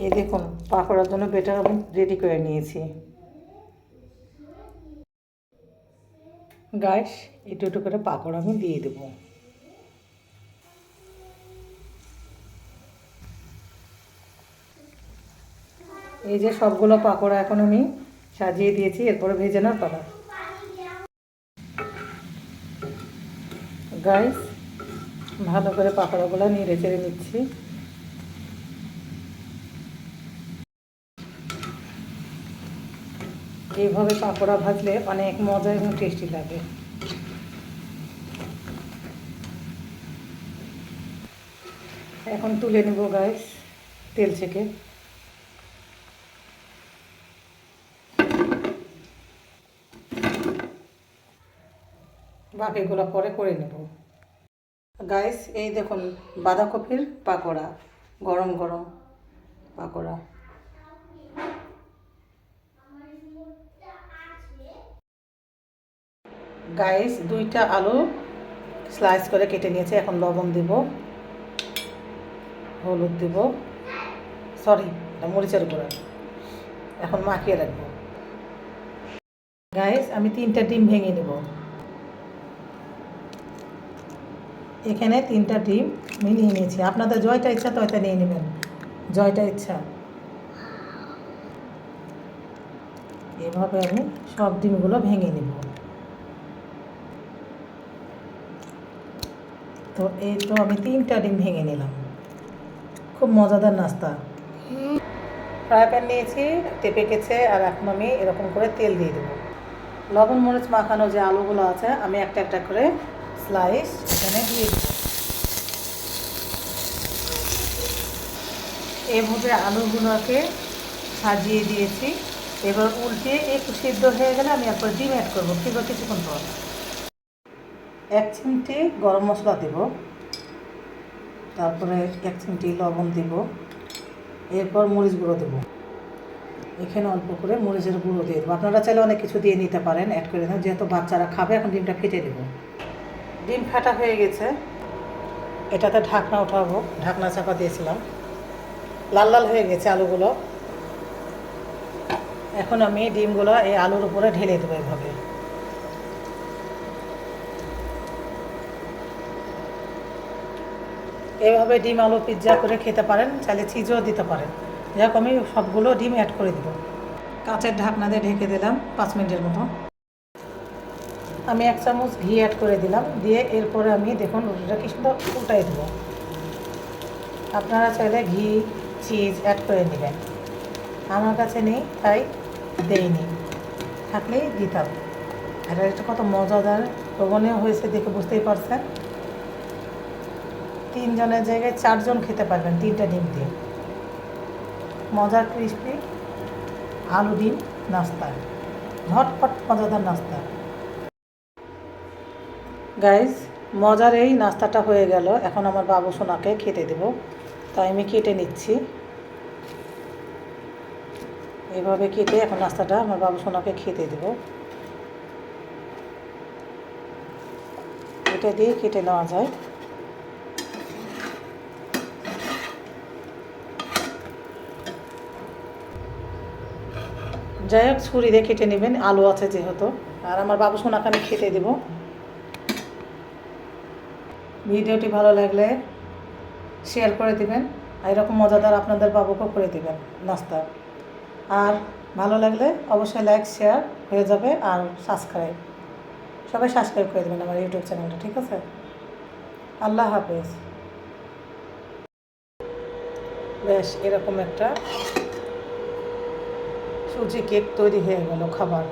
এই দেখুন, পাকোড়ার জন্য বেটার আমি রেডি করে নিয়েছি। গাইস একটু একটু করে পাকোড়া আমি দিয়ে দেবো। এই যে সবগুলো পাকোড়া এখন আমি সাজিয়ে দিয়েছি, এরপরে ভেজে নেওয়ার পালা। গাইস ভালো করে পাকোড়াগুলো নেড়ে চেড়ে নিচ্ছি। এইভাবে পাকোড়া ভাজলে অনেক মজা এবং টেস্টি লাগে। এখন তুলে নেব গাইস তেল থেকে বাকিগুলো পরে করে নেব। গাইস এই দেখুন বাঁধাকপির পাকোড়া, গরম গরম পাকোড়া। গাইস দুইটা আলু স্লাইস করে কেটে নিয়েছে, এখন লবণ দেব, হলুদ দেব সরি মরিচের গুঁড়া, এখন মাখিয়ে রাখব। গাইস আমি তিনটা ডিম ভেঙে নেব। এখানে তিনটা ডিম আমি নিয়ে নিয়েছি। আপনাদের জয়টা ইচ্ছা, তয়টা নিয়ে নেবেন। জয়টা ইচ্ছা। এভাবে আমি সব ডিমগুলো ভেঙে নেব। তো এই তো আমি তিনটা ডিম ভেঙে নিলাম। খুব মজাদার নাস্তা। ফ্রাই প্যান নিয়েছি তেপে গেছে আর এখন আমি এরকম করে তেল দিয়ে দেবো। লবণ, মরিচ মাখানো যে আলুগুলো আছে, আমি একটা একটা করে স্লাইস এখানে দিয়ে দেবো। এভাবে আলুগুলোকে সাজিয়ে দিয়েছি। এবার উল্টে একটু সিদ্ধ হয়ে গেলে আমি একবার ডিম অ্যাড করব। কিংবা কিছুক্ষণ পর। এক চিমটি গরম মশলা দেব, তারপরে এক চিমটি লবণ দেব, এরপর মরিচ গুঁড়ো দেবো। এখানে অল্প করে মরিচের গুঁড়ো দিয়ে দেবো। আপনারা চাইলে অনেক কিছু দিয়ে নিতে পারেন অ্যাড করে দেন যেহেতু বাচ্চারা খাবে, এখন ডিমটা ফেটে দেব। ডিম ফাটা হয়ে গেছে। এটাতে ঢাকনা উঠাবো। ঢাকনা চাপা দিয়েছিলাম। লাল লাল হয়ে গেছে আলুগুলো। এখন আমি ডিমগুলো এই আলুর উপরে ঢেলে দেবো এভাবে। এভাবে ডিম, আলু, পিৎজা করে খেতে পারেন, চাইলে চিজও দিতে পারেন। যাই আমি সবগুলো ডিম অ্যাড করে দেবো। কাঁচের ঢাকনা দিয়ে ঢেকে দিলাম পাঁচ মিনিটের মতো। আমি এক চামচ ঘি অ্যাড করে দিলাম। দিয়ে এরপরে আমি দেখুন, রুটিটা কি সুন্দর উল্টাই দেবো। আপনারা চাইলে ঘি চিজ অ্যাড করে নেবেন। আমার কাছে নেই, তাই দেইনি। থাকলেই দিতাম। এটা একটা কত মজাদার। প্রবণীয় হয়েছে দেখে বুঝতেই পারছেন। তিনজনের জায়গায় চারজন খেতে পারবেন তিনটা ডিম দিয়ে। মজার ক্রিসপি আলু ডিম, নাস্তা। ঝটপট মজাদার নাস্তা। গাইজ মজার এই নাস্তাটা হয়ে গেল। এখন আমার বাবু সোনাকে খেতে দেব। তাই আমি কেটে নিচ্ছি। এভাবে কেটে এখন নাস্তাটা আমার বাবু সোনাকে খেতে দেব। এটা দিয়ে কেটে নেওয়া যায়। যাই হোক, ছুরি দিয়ে কেটে নেবেন, আলু আছে যেহেতু। আর আমার বাবু সোনাকে আমি খেতে দেব। ভিডিওটি ভালো লাগলে শেয়ার করে দিবেন এরকম মজাদার আপনাদের বাবুকেও করে দিবেন নাস্তা আর ভালো লাগলে অবশ্যই লাইক শেয়ার হয়ে যাবে আর সাবস্ক্রাইব সবাই সাবস্ক্রাইব করে দেবেন আমার ইউটিউব চ্যানেলটা ঠিক আছে? আল্লাহ হাফেজ। বেশ, এরকম একটা সুজি কেক তৈরি হয়ে গেল খাবার।